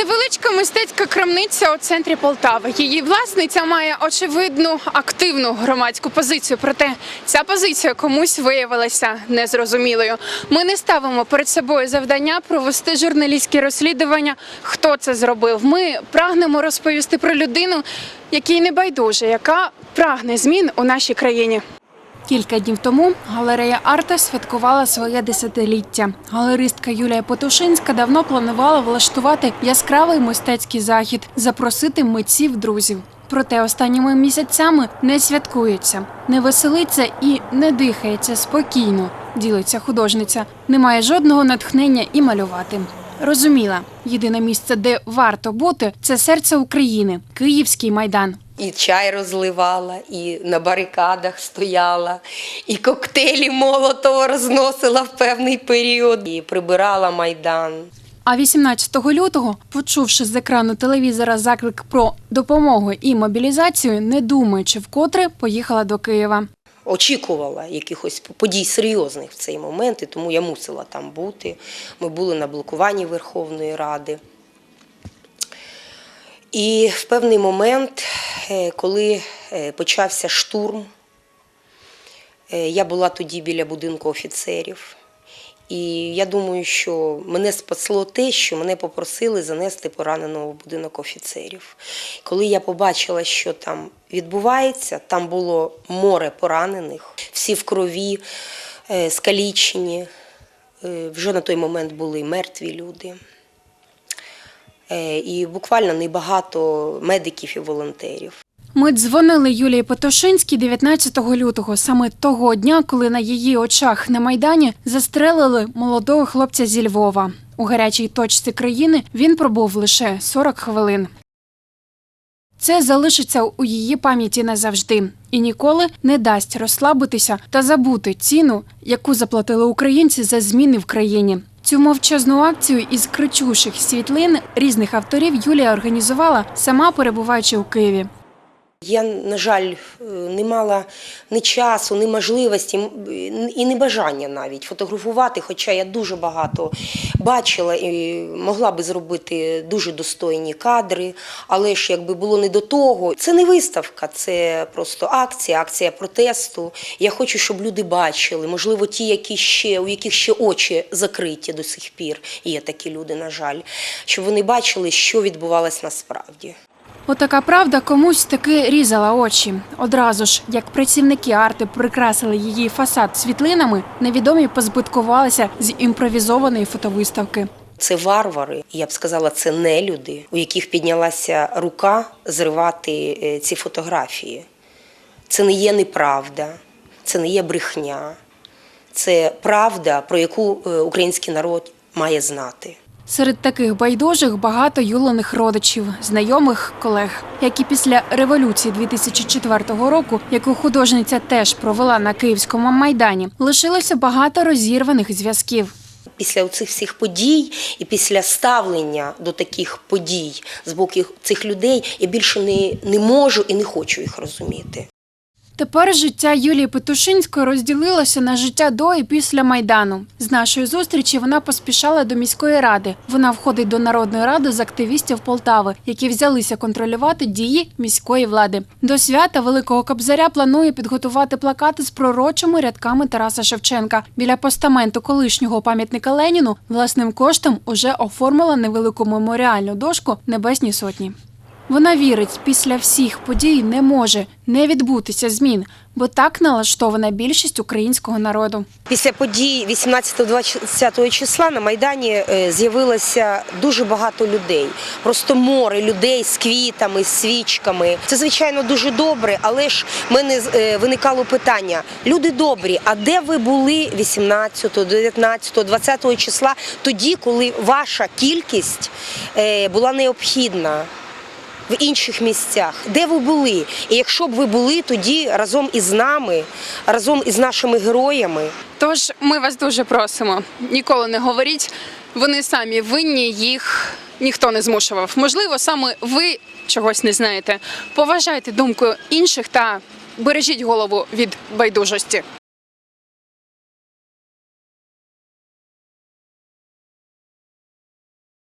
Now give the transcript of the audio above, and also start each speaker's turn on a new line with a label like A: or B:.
A: Невеличка мистецька крамниця у центрі Полтави. Її власниця має очевидну активну громадську позицію. Проте ця позиція комусь виявилася незрозумілою. Ми не ставимо перед собою завдання провести журналістське розслідування, хто це зробив. Ми прагнемо розповісти про людину, якій не байдуже, яка прагне змін у нашій країні. Кілька днів тому галерея Арта святкувала своє десятиліття. Галеристка Юлія Потушинська давно планувала влаштувати яскравий мистецький захід, запросити митців друзів. Проте останніми місяцями не святкується, не веселиться і не дихається спокійно. Ділиться художниця. Немає жодного натхнення і малювати. Розуміла, єдине місце, де варто бути, це серце України, Київський майдан.
B: І чай розливала, і на барикадах стояла, і коктейлі Молотова розносила в певний період, і прибирала майдан.
A: А 18 лютого, почувши з екрану телевізора заклик про допомогу і мобілізацію, не думаючи вкотре, поїхала до Києва.
B: Очікувала якихось подій серйозних в цей момент, і тому я мусила там бути. Ми були на блокуванні Верховної Ради. І в певний момент, коли е, почався штурм, е, я була тоді біля будинку офіцерів. І я думаю, що мене спасло те, що мене попросили занести пораненого в будинок офіцерів. Коли я побачила, що там відбувається, там було море поранених, всі в крові, е, скалічені. Е, Вже на той момент були мертві люди. Е, І буквально небагато медиків і волонтерів.
A: Ми дзвонили Юлії Потошинській 19 лютого, саме того дня, коли на її очах на майдані застрелили молодого хлопця зі Львова. У гарячій точці країни він пробув лише 40 хвилин. Це залишиться у її пам'яті назавжди і ніколи не дасть розслабитися та забути ціну, яку заплатили українці за зміни в країні. Цю мовчазну акцію із кричущих світлин різних авторів Юлія організувала сама перебуваючи у Києві.
B: Я, на жаль, е, не мала ні часу, ні можливості і ні бажання навіть фотографувати, хоча я дуже багато бачила і могла би зробити дуже достойні кадри, але ж якби було не до того. Це не виставка, це просто акція, акція протесту. Я хочу, щоб люди бачили, можливо, ті, які ще, у яких ще очі закриті до сих пір, є такі люди, на жаль, щоб вони бачили, що відбувалось насправді.
A: Отака правда комусь таки різала очі. Одразу ж, як працівники арти прикрасили її фасад світлинами, невідомі позбиткувалися з імпровізованої фотовиставки.
B: Це варвари, я б сказала, це не люди, у яких піднялася рука зривати е, ці фотографії. Це не є неправда, це не є брехня, це правда, про яку е, український народ має знати.
A: Серед таких байдужих багато юлених родичів, знайомих, колег, які після революції 2004 року, яку художниця теж провела на київському майдані, лишилося багато розірваних зв'язків.
B: Після цих всіх подій і після ставлення до таких подій з боку цих людей я більше не, не можу і не хочу їх розуміти.
A: Тепер життя Юлії Петушинської розділилося на життя до і після майдану. З нашої зустрічі вона поспішала до міської ради. Вона входить до народної ради з активістів Полтави, які взялися контролювати дії міської влади. До свята Великого Кобзаря планує підготувати плакати з пророчими рядками Тараса Шевченка. Біля постаменту колишнього пам'ятника Леніну власним коштом уже оформила невелику меморіальну дошку Небесні сотні. Вона вірить, після всіх подій не може не відбутися змін, бо так налаштована більшість українського народу.
B: Після подій 18-20 числа на Майдані е, з'явилося дуже багато людей. Просто море людей з квітами, з свічками. Це, звичайно, дуже добре, але ж в мене е, виникало питання: люди добрі, а де ви були 18, 19, 20 числа, тоді, коли ваша кількість е, була необхідна? В інших місцях, де ви були, і якщо б ви були тоді разом із нами, разом із нашими героями,
A: Тож ми вас дуже просимо. Ніколи не говоріть. Вони самі винні, їх ніхто не змушував. Можливо, саме ви чогось не знаєте. Поважайте думку інших та бережіть голову від байдужості.